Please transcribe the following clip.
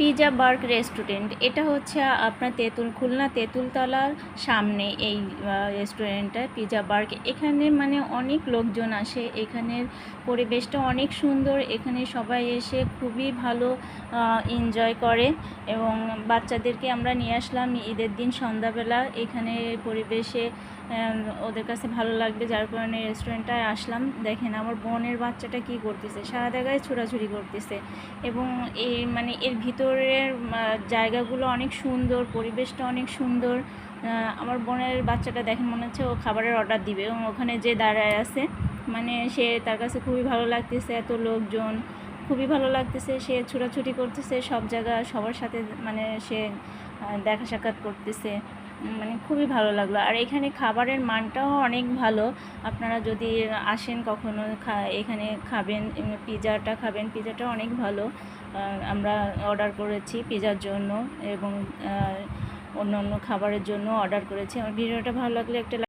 Pizza বার্গ restaurant. এটা হচ্ছে আপনার তেঁতুল খুলনা তেঁতুলতলার সামনে এই রেস্টুরেন্টটা পিজা বার্গ। এখানে মানে অনেক লোকজন আসে। এখানের পরিবেশটা অনেক সুন্দর। এখানে সবাই এসে খুবই ভালো এনজয় করে এবং বাচ্চাদেরকে আমরা নিয়ে আসলাম ঈদের দিন সন্ধ্যাবেলা। এখানে পরিবেশে ওদের কাছে ভালো লাগবে। যার কারণে রেস্টুরেন্টটায় আসলাম। দেখেন আমার বোনের বাচ্চাটা কি করতেছে? সারা জায়গায় ছোড়াছুড়ি করতেছে। এবং এই মানে এর ভিতরের আহ, জায়গাগুলো অনেক সুন্দর পরিবেশটা অনেক সুন্দর। আমার বোনের বাচ্চাটা দেখে মনে হচ্ছে ও খাবারের অর্ডার দিবে। এবং ওখানে যে দাঁড়ায় আছে মানে সে তার কাছে খুবই ভালো লাগতেছে এত লোকজন খুবই ভালো লাগতেছে। সে ছোটাছুটি করতেছে সব জায়গা সবার সাথে মানে সে দেখা সাক্ষাৎ করতেছে। মানে খুবই ভালো লাগল। আর এখানে খাবারের মানটাও অনেক ভালো। আপনারা যদি আসেন কখনো এখানে খাবেন পিজাটা খাবেন পিজাটা অনেক ভালো। আমরা অর্ডার করেছি পিজার জন্য এবং অন্য অন্য খাবারের জন্য অর্ডার করেছি। আমার ভিডিওটা ভালো লাগলে একটা